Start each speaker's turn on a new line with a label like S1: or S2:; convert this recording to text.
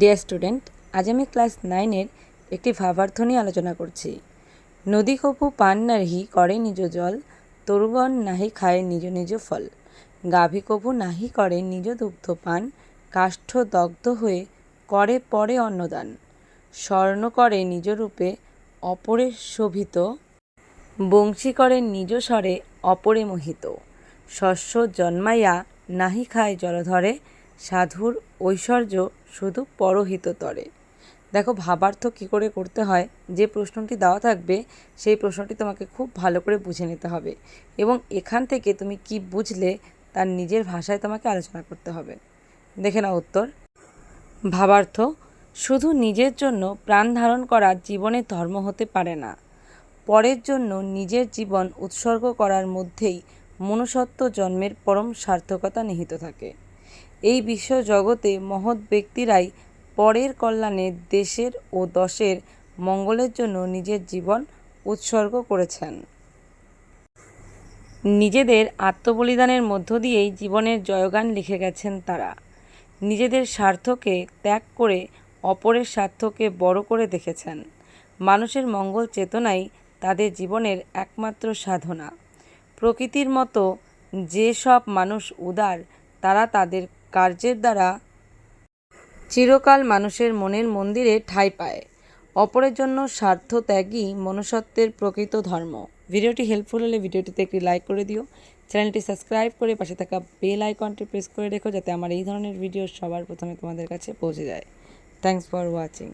S1: Deer আজ আমি class নাইনের একটি ভাবার্থ নিয়ে আলোচনা করছি। নদী কপু পান নাহি করে নিজ জল তরুগণ নাহি খায় নিজ নিজ ফল। গাভী কপু নাহি করে নিজ দুগ্ধ পান, কাষ্ঠ দগ্ধ হয়ে করে পরে অন্নদান। স্বর্ণ করে নিজ রূপে অপরে শোভিত, বংশী করে নিজ স্বরে অপরে মোহিত। শস্য জন্মাইয়া নাহি খায় জলধরে সাধুর ঐশ্বর্য শুধু পরহিত তরে। দেখো ভাবার্থ কী করে করতে হয়? যে প্রশ্নটি দেওয়া থাকবে, সেই প্রশ্নটি তোমাকে খুব ভালো করে বুঝে নিতে হবে এবং এখান থেকে তুমি কি বুঝলে, তার নিজের ভাষায় তোমাকে আলোচনা করতে হবে। দেখে নাও উত্তর। ভাবার্থ, শুধু নিজের জন্য প্রাণ ধারণ করা জীবনের ধর্ম হতে পারে না। পরের জন্য নিজের জীবন উৎসর্গ করার মধ্যেই মনুষ্যত্ব জন্মের পরম সার্থকতা নিহিত থাকে। এই বিশ্ব জগতে মহৎ ব্যক্তিরাই পরের কল্যাণে দেশের ও দশের মঙ্গলের জন্য নিজের জীবন উৎসর্গ করেছেন। নিজেদের আত্মবলিদানের মধ্য দিয়েই জীবনের জয়গান লিখে গেছেন তারা। নিজেদের স্বার্থকে ত্যাগ করে অপরের স্বার্থকে বড় করে দেখেছেন। মানুষের মঙ্গল চেতনাই তাদের জীবনের একমাত্র সাধনা। প্রকৃতির মতো যেসব মানুষ উদার তারা তাদের কার্যের দ্বারা চিরকাল মানুষের মনের মন্দিরে ঠাঁই পায়। অপরের জন্য স্বার্থ ত্যাগই মনুষ্যত্বের প্রকৃত ধর্ম। ভিডিওটি হেল্পফুল হলে ভিডিওটিতে একটি লাইক করে দিও। চ্যানেলটি সাবস্ক্রাইব করে পাশে থাকা বেল আইকনটি প্রেস করে রেখো যাতে আমার এই ধরনের ভিডিও সবার প্রথমে তোমাদের কাছে পৌঁছে যায়। Thanks for watching